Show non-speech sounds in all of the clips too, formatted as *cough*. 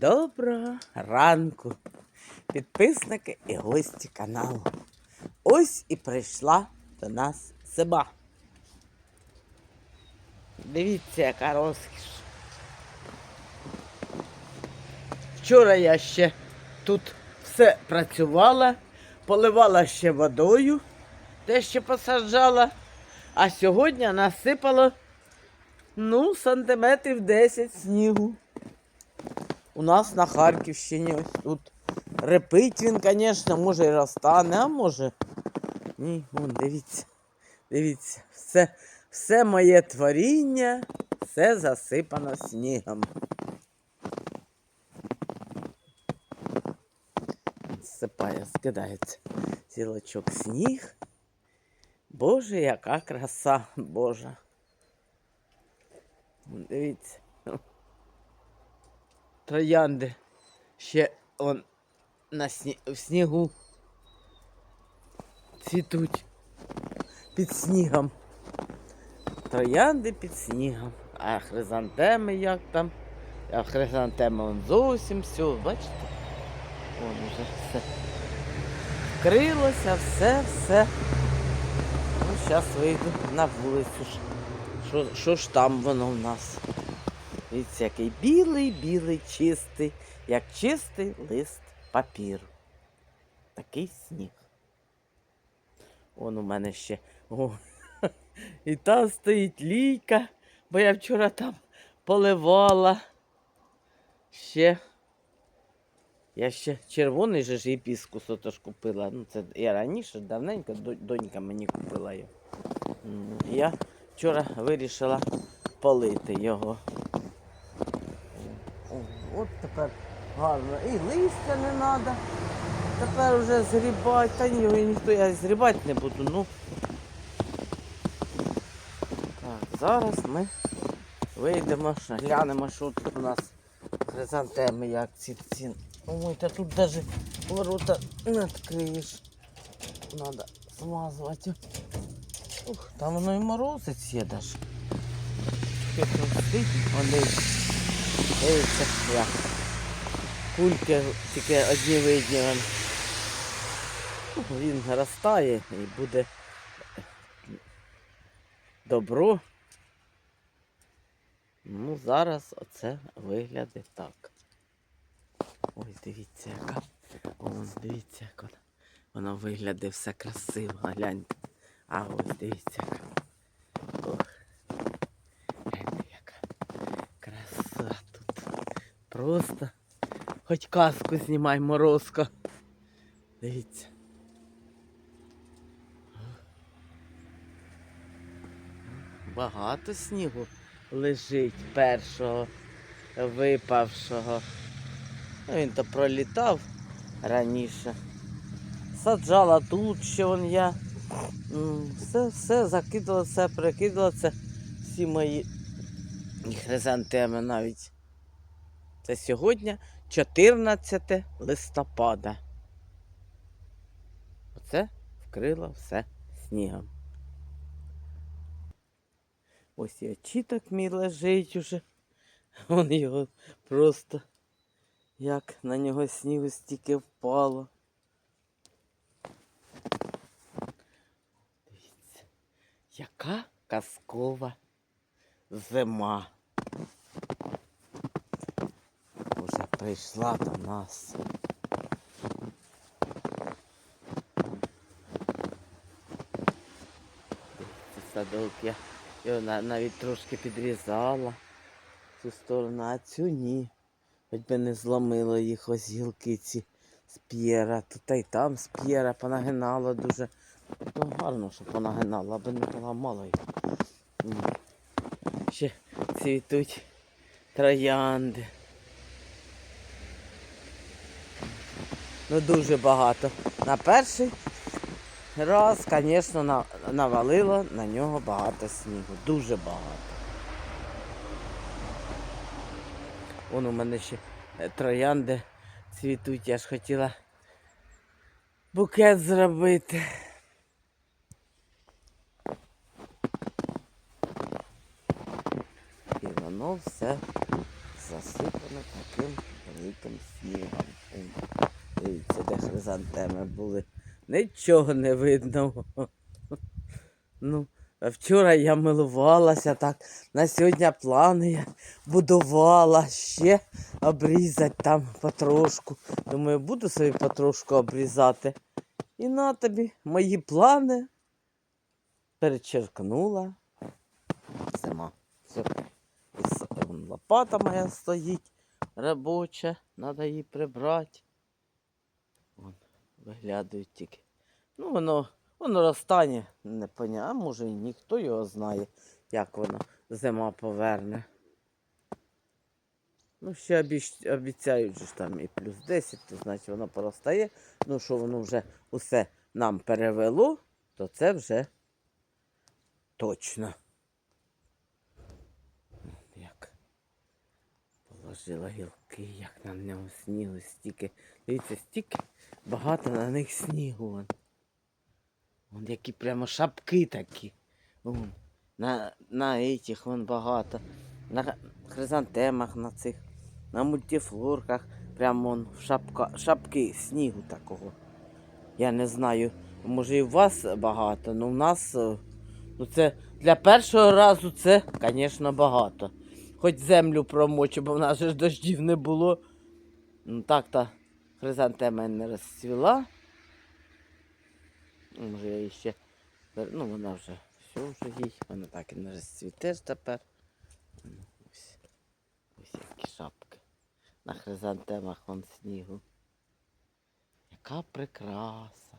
Доброго ранку, підписники і гості каналу. Ось і прийшла до нас зима. Дивіться, яка розкіш. Вчора я ще тут все працювала, поливала ще водою, те ще посаджала, а сьогодні насипало ну, сантиметрів 10 снігу. У нас на Харківщині ось тут. Репить він, звісно, може і розтане, а може. Ні, вон, дивіться. Дивіться, все, все моє творіння, все засипано снігом. Сипає, скидається цілочок сніг. Боже, яка краса Божа. Дивіться. Троянди ще он на сні... в снігу цвітуть під снігом. Троянди під снігом. А хризантеми як там? А хризантеми он зовсім все, бачите? Вон уже все. Вкрилося, все, все. Ну, зараз вийду на вулицю. Що ж там воно в нас? Дивіться, який білий, білий, чистий, як чистий лист папіру. Такий сніг. Он у мене ще. О, *laughs* і там стоїть лійка, бо я вчора там поливала. Ще. Я ще червоний же ж гіпіскус отож купила. Ну, це я раніше, давненько, донька мені купила його. Я вчора вирішила полити його. От тепер гарно. І листя не треба. Тепер вже згрібати. Та ні, ніхто я згрібати не буду. Ну. Так, зараз ми вийдемо, глянемо, що тут у нас хризантеми, як ці ці. Ой, та тут навіть ворота не відкриєш. Треба змазувати. Ух, там воно і морозець є даже. Таке хрустить. Вон дивіться. Як. Кульки тільки одні видні. Ну, Він розтає і буде добро. Ну, зараз оце виглядить так. Ой, дивіться, яка. Ось дивіться, як воно. Воно виглядає все красиво. Гляньте. А ось дивіться, яка. Ох. Гляньте, яка краса тут. Просто. Хоч казку знімай, морозко. Дивіться. Багато снігу лежить першого випавшого. Ну, він то пролітав раніше. Саджала тут, ще вон я. Все, все закидала, все прикидала. Це всі мої хризантеми навіть. Це сьогодні 14 листопада. Оце вкрило все снігом. Ось і очіток мій лежить уже. Вон його просто як на нього снігу стільки впало. Дивіться, яка казкова зима. Уже прийшла до нас. Садок я його навіть трошки підрізала цю сторону, а цю ні. Хоч би не зломило їх ось гілки ці з п'єра. Тут та й там з п'єра понагинало дуже. То гарно, що понагинало, аби не поламало їх. Ще цвітуть троянди. Ну дуже багато. На перший раз, звісно, навалило на нього багато снігу. Дуже багато. Вон у мене ще е, троянди цвітуть. Я ж хотіла букет зробити. І воно все засипано таким хризантеми були. Нічого не видно. Ну, вчора я милувалася так. На сьогодні плани я будувала ще обрізати там потрошку. Думаю, буду собі потрошку обрізати. І на тобі мої плани перечеркнула. Зима. Все. І Лопата моя стоїть робоча, треба її прибрати. Виглядають тільки. Ну, воно, воно розтане, не а може і ніхто його знає, як воно зима поверне. Ну, ще обіцяють ж там і плюс 10, то значить воно поростає. Ну, що воно вже усе нам перевело, то це вже точно. Як положила гілки, як на ньому снігу стільки. Дивіться, стільки багато на них снігу. Вон, вон які прямо шапки такі. Вон, на, на этих вон багато. На хризантемах на цих, на мультифлорках. Прямо вон шапка, шапки снігу такого. Я не знаю, може і у вас багато, але у нас е, ну це для першого разу це, звісно, багато. Хоч землю промочу, бо в нас ж дощів не було. Ну так-то хризантема не розцвіла. Ну, Може я її ще. Ну, вона вже все вже їй. Вона так і не розцвіте ж тепер. Ну, Ось, ось які шапки. На хризантемах вон снігу. Яка прикраса.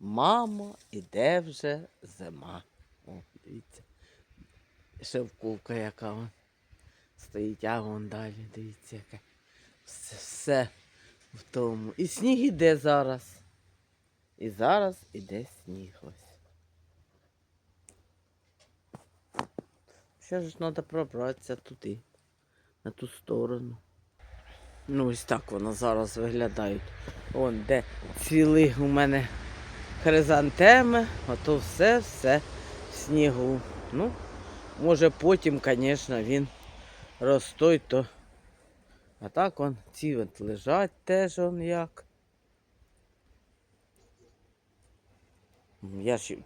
Мамо, іде вже зима. О, дивіться. Шевкулка яка вон. Стоїть, а вон далі, дивіться, яка. Все, все в тому. І сніг іде зараз. І зараз іде сніг ось. Ще ж треба пробратися туди, на ту сторону. Ну, ось так воно зараз виглядають. Вон де цвіли у мене хризантеми, ото все, все в снігу. Ну, може потім, звісно, він ростой, то. А так он ці от лежать теж он як. Я ж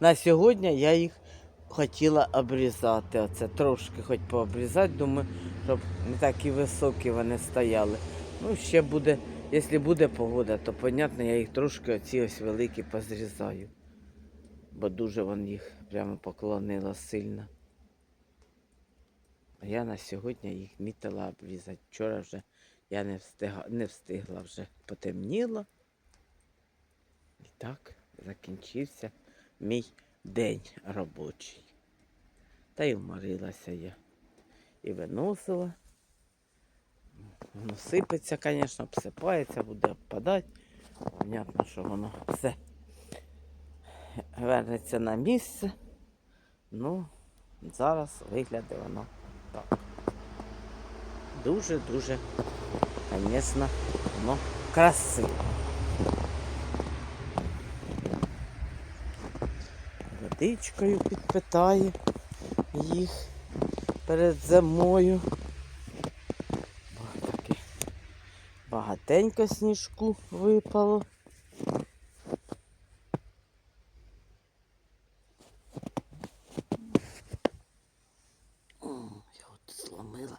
на сьогодні я їх хотіла обрізати. Оце трошки хоч пообрізати, думаю, щоб не такі високі вони стояли. Ну, ще буде, якщо буде погода, то понятно, я їх трошки оці ось великі позрізаю. Бо дуже вон їх прямо поклонила сильно. А я на сьогодні їх мітила обрізати. Вчора вже я не встигла, не встигла вже потемніло. І так закінчився мій день робочий. Та й вморилася я. І виносила. Воно сипеться, звісно, обсипається, буде обпадати. Понятно, що воно все вернеться на місце. Ну, зараз виглядає воно так. Дуже-дуже, звісно, воно красиво. Водичкою підпитає їх перед зимою. Багатенько сніжку випало. О, я от зломила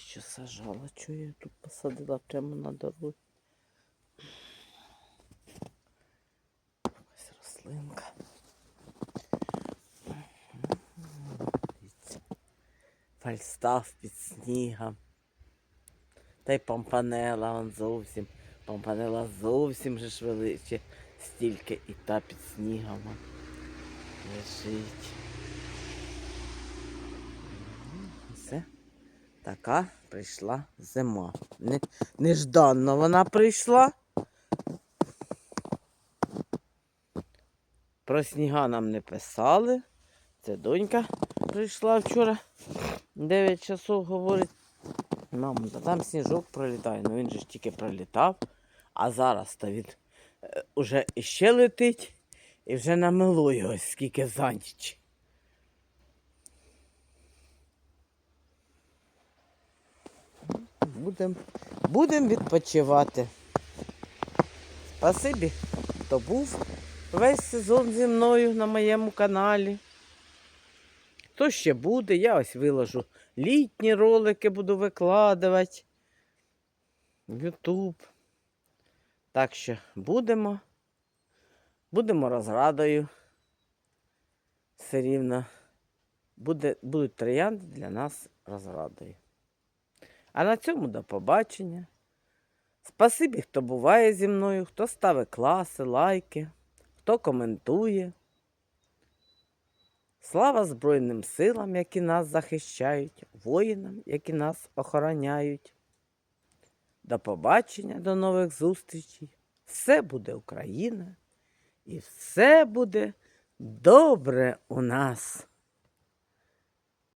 що сажала. Чого я тут посадила прямо на дорогу? Ось рослинка. Фальстаф під снігом. Та й помпанела он зовсім. Помпанела зовсім же ж величе стільки і та під снігом лежить. Все. Така прийшла зима. Не, нежданно вона прийшла. Про сніга нам не писали. Це донька прийшла вчора. 9 часов говорить. Мамо, та там сніжок пролітає. Ну він же ж тільки пролітав. А зараз то він е, уже іще летить і вже намило його скільки за ніч. Будемо будем відпочивати. Спасибі, хто був весь сезон зі мною на моєму каналі. Хто ще буде, я ось виложу літні ролики, буду викладувати. в Ютуб. Так що будемо. Будемо розрадою. Все рівно. Буде, будуть троянди для нас розрадою. А на цьому до побачення. Спасибі, хто буває зі мною, хто ставить класи, лайки, хто коментує. Слава Збройним силам, які нас захищають, воїнам, які нас охороняють. До побачення, до нових зустрічей. Все буде Україна і все буде добре у нас.